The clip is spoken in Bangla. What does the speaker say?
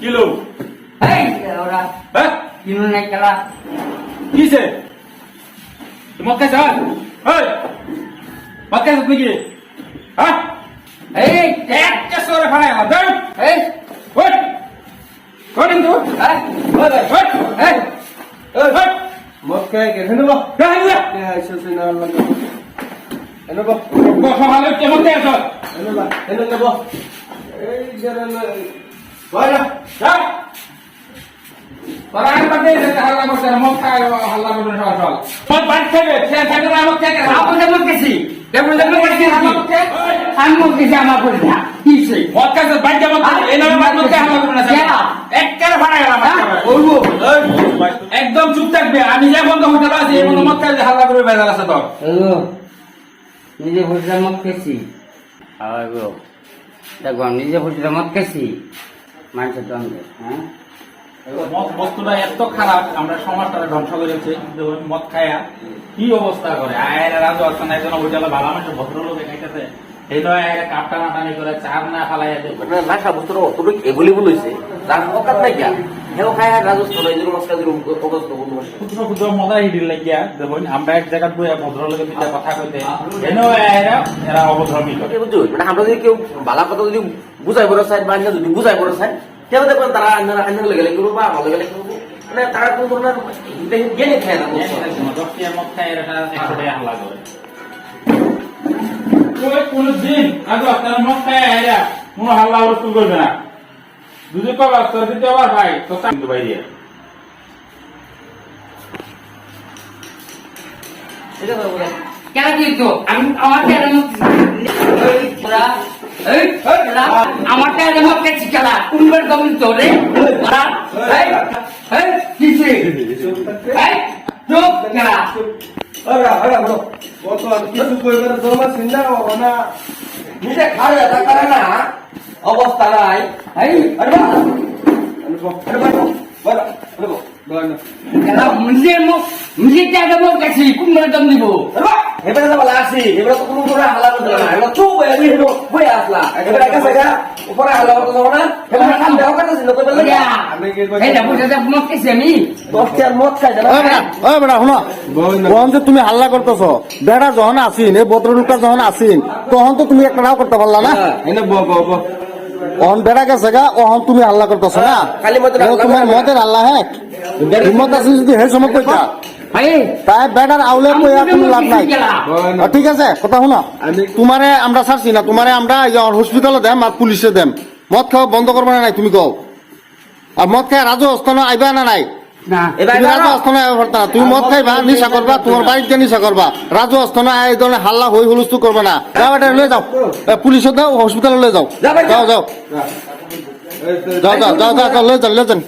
কি এই ওরা। হ্যাঁ? কিনু নাই খেলা। কিসে? মদ খাইছ এই। খাইছ তুই কি হ্যাঁ? এই একটা সরে ফাড়াই আমার দেখ এই। কোন কিন্তু। এই ওই ভাই ওই। এই। মদ খাই কে বা গাই দিয়া কে আইছো সে না বা এই হ্যাঁ হাল্লা হাল্লা করবে বাড়ি সে থাকে না আমি আমার করে না বাড়ি এই নামে মদ খাই হাল্লা করবে না গেলাম বলব। একদম চুপ থাকবে। আমি যে বন্ধ হতে পারছি এই মত হাল্লা করে বেজার আছে তোর। হ্যালো। নিজে ভুটটা মত খেয়েছি। গো দেখো নিজে ভুটটা মত খেয়েছি। মানুষের দ্বন্দ্বে হ্যাঁ? মদ বস্তুটা এত খারাপ আমরা সমাজটা ধ্বংস করেছে দেখুন মদ খায়া কি অবস্থা করে? আয়ের রাজু আসছে না একজন ওইটা ভালো মানুষ ভদ্রলোক দেখাইতেছে। এই নয় আয়ের কাপ টানাটানি করে চার না মানে নাশা বস্তুটা অতটুকু এভেলেবল হয়েছে যার অকাত নাই হেও খায় আর অবস্থা বন্ধু ক্ষুদ্র ক্ষুদ্র মজা হিডিল লাগিয়া দেখুন আমরা এক জায়গায় বইয়া ভদ্রলোকের দিকে কথা কইতে এন আয়েরা এরা অভদ্রমি করে বুঝছ মানে আমরা যদি কেউ কথা যদি বুঝাই বড় চাই বা যদি বুঝাই বড় চাই কেউ দেখবেন তারা লেগে বা লেগে করব মানে তারা কোনো ধরনের জ্ঞানে খায় না মদ খায় এটা একশো টাকা হাল্লা করে ওই কোন দিন আগে আপনার মদ খায় এরা কোনো হাল্লা করবে না। দুদি কবা তোর দিতে আবার ভাই তো কিন্তু বাইরে। এটা তো বলে। কেন কিন্তু আমি আমার টেয়ারের আমার টেয়ারের মত খেয়েছি খেলা। কোনবার কমিন তো রে? ওরা, এই, এই, কিসে? এই, চুপ খেলা। আরে আরে বড় কত আর কিছু কইবার জমা সিন্দা ওনা নিজে খায় তা করে না। অবস্থা নাই। এই, খেলা নিজের মুখ নিজের টেয়ারের মত খেয়েছি কোনবার দম দিব? এবারে তো বলা আসি এবারে তো কোনো ধরনের হাল্লা করতে না। এবার হয়ে আমি হেঁটো বই আসলা এবারে একা জায়গা উপরে হাল্লা করতে যাব না। এবারে কাম দেওয়া করতেছি না। কই বললে আমি কি এই না বুঝে যা মত খেয়েছি আমি। দশ টাকার মদ খাই জানা ওই বেটা শুনো। বই যে তুমি হাল্লা করতেছ। বেড়া যখন আসিন এই ভদ্রলোকটা যখন আসিন তখন তো তুমি একটা নাও করতে পারলা না? এনে ব ব ব অহন বেড়া গেছে গা অহন তুমি হাল্লা করতেছ না। হাল্লা তোমার মতের আল্লাহ হ্যাঁ। হিম্মত আছে যদি সেই সময় কইতা। এই তাই বেড়ার আউলে কইয়া তুমি লাভ নাই। বই ঠিক আছে কথা শুনো। আমি- তোমারে আমরা ছাড়ছি না তোমারে আমরা হসপিটালে দেম আর পুলিশে দেম। মদ খাওয়া বন্ধ করব না নাই তুমি কও। আর মদ খাই রাজু অস্থান আইবা না নাই। তুমি মদ খাইবা নিশা করবা তোমার বাড়িতে নিশা করবা। রাজু অস্থানে এই ধরনের হাল্লা হই হুলস্থুল করবে না। যাও এটা লয়ে যাও। এ, পুলিশে দাও হসপিটালে লয়ে যাও। যা ভাই, যা। যাও। যাও যাও যাও যাও যাও লয়ে যান লয়ে যান।